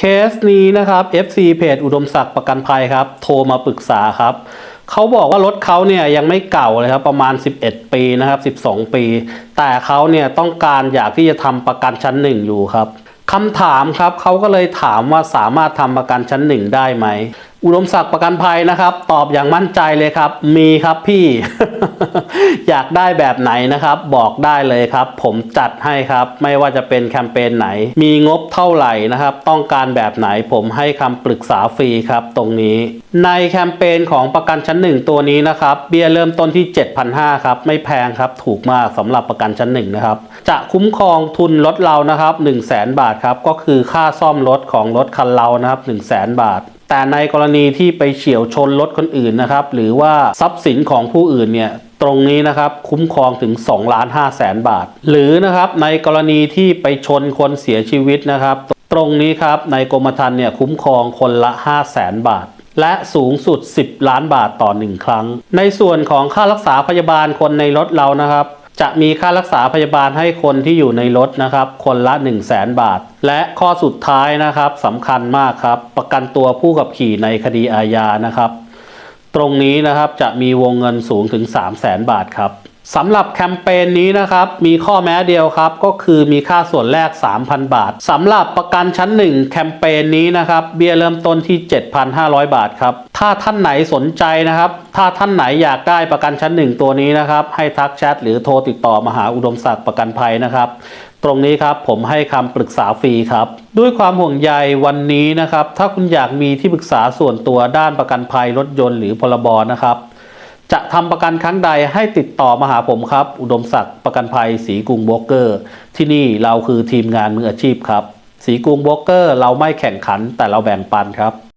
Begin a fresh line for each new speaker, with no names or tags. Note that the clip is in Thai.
เคสนี้นะครับ FC เพจอุดมศักดิ์ประกันภัยครับ โทรมาปรึกษาครับ เขาบอกว่ารถเขาเนี่ยยังไม่เก่าเลยครับ ประมาณ 11 ปีนะครับ 12 ปี แต่เขาเนี่ยต้องการอยากที่จะทำประกันชั้นหนึ่งอยู่ครับคำถามครับเขาก็เลยถามว่าสามารถทำประกันชั้นหนึ่งได้ไหม อุดมศักดิ์ประกันภัยนะครับ ตอบอย่างมั่นใจเลยครับ มีครับพี่ อยากได้แบบไหนนะครับ บอกได้เลยครับ ผมจัดให้ครับ ไม่ว่าจะเป็นแคมเปญไหน มีงบเท่าไหร่นะครับ ต้องการแบบไหนผมให้คำปรึกษาฟรีครับ ตรงนี้ ในแคมเปญของประกันชั้นหนึ่งตัวนี้นะครับ เบี้ยเริ่มต้นที่ 7,500ครับ ไม่แพงครับ ถูกมากสำหรับประกันชั้นหนึ่งนะครับ จะคุ้มครองทุนรถเรานะครับ 1 0 0 0 0แบาทครับ ก็คือค่าซ่อมรถของรถคันเรานะครับ 1 0 0 0 0แบาท แต่ในกรณีที่ไปเฉียวชนรถคนอื่นนะครับ หรือว่าทรัพย์สินของผู้อื่นเนี่ยตรงนี้นะครับคุ้มครองถึง2ล้าน5แสนบาท หรือนะครับในกรณีที่ไปชนคนเสียชีวิตนะครับ ตรงนี้ครับในกรมธรรม์เนี่ยคุ้มครองคนละ 5 0 0แสนบาท และสูงสุด 10 ล้านบาทต่อ 1 ครั้ง ในส่วนของค่ารักษาพยาบาลคนในรถเรานะครับ จะมีค่ารักษาพยาบาลให้คนที่อยู่ในรถนะครับ คนละ 1 0 0 0 0แสนบาท และข้อสุดท้ายนะครับสำคัญมากครับ ประกันตัวผู้ขับขี่ในคดีอาญานะครับ ตรงนี้นะครับจะมีวงเงินสูงถึง 3 0 0แสนบาทครับ สำหรับแคมเปญนี้นะครับ มีข้อแม้เดียวครับ ก็คือมีค่าส่วนแรก 3,000 บาทสำหรับประกันชั้น 1 แคมเปญนี้นะครับ เบี้ยเริ่มต้นที่ 7,500 บาทครับ ถ้าท่านไหนสนใจนะครับ ถ้าท่านไหนอยากได้ประกันชั้น 1 ตัวนี้นะครับ ให้ทักแชทหรือโทรติดต่อมาหาอุดมศักดิ์ประกันภัยนะครับตรงนี้ครับผมให้คำปรึกษาฟรีครับ ด้วยความห่วงใยวันนี้นะครับ ถ้าคุณอยากมีที่ปรึกษาส่วนตัวด้านประกันภัยรถยนต์หรือพรบนะครับ จะทำประกันครั้งใดให้ติดต่อมาหาผมครับ อุดมศักดิ์ประกันภัยสีกรุงโบรกเกอร์ ที่นี่เราคือทีมงานมืออาชีพครับ สีกรุงโบรกเกอร์ เราไม่แข่งขันแต่เราแบ่งปันครับ